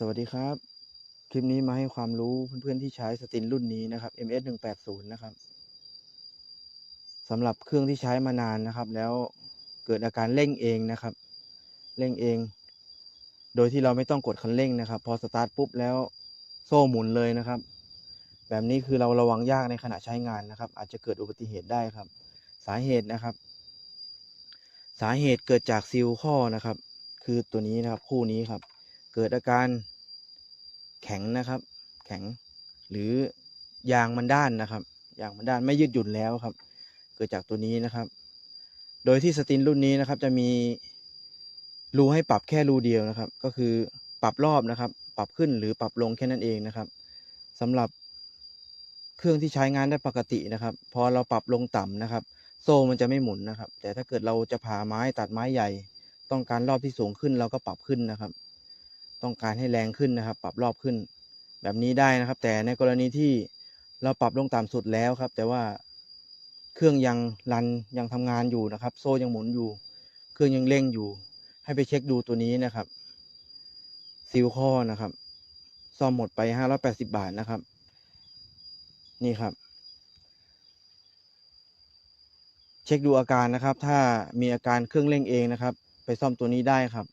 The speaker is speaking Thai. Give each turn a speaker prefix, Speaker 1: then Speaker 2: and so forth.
Speaker 1: สวัสดีครับ คลิปนี้มาให้ความรู้เพื่อนๆที่ใช้สตินรุ่นนี้นะครับ MS 180นะครับสำหรับเครื่องที่ใช้มานานนะครับ แล้วเกิดอาการเร่งเองนะครับ เร่งเอง โดยที่เราไม่ต้องกดคันเร่งนะครับ พอสตาร์ทปุ๊บแล้วโซ่หมุนเลยนะครับ แบบนี้คือเราระวังยากในขณะใช้งานนะครับ อาจจะเกิดอุบัติเหตุได้ครับ สาเหตุนะครับ สาเหตุเกิดจากซีลข้อนะครับ คือตัวนี้นะครับคู่นี้ครับ เกิดอาการแข็งนะครับ แข็งหรือยางมันด้านนะครับ ยางมันด้านไม่ยืดหยุ่นแล้วครับ เกิดจากตัวนี้นะครับ โดยที่สตินรุ่นนี้นะครับจะมีรูให้ปรับแค่รูเดียวนะครับ ก็คือปรับรอบนะครับ ปรับขึ้นหรือปรับลงแค่นั้นเองนะครับสำหรับเครื่องที่ใช้งานได้ปกตินะครับ พอเราปรับลงต่ำนะครับ โซ่มันจะไม่หมุนนะครับ แต่ถ้าเกิดเราจะผ่าไม้ตัดไม้ใหญ่ ต้องการรอบที่สูงขึ้นเราก็ปรับขึ้นนะครับ ต้องการให้แรงขึ้นนะครับ ปรับรอบขึ้น แบบนี้ได้นะครับ แต่ในกรณีที่เราปรับลงต่ำสุดแล้วครับ แต่ว่าเครื่องยังรันยังทำงานอยู่นะครับ โซ่ยังหมุนอยู่ เครื่องยังเร่งอยู่ ให้ไปเช็คดูตัวนี้นะครับซิลข้อนะครับ ซ่อมหมดไปห้าร้อยแปดสิบาทนะครับ นี่ครับ เช็คดูอาการนะครับ ถ้ามีอาการเครื่องเร่งเองนะครับ ไปซ่อมตัวนี้ได้ครับ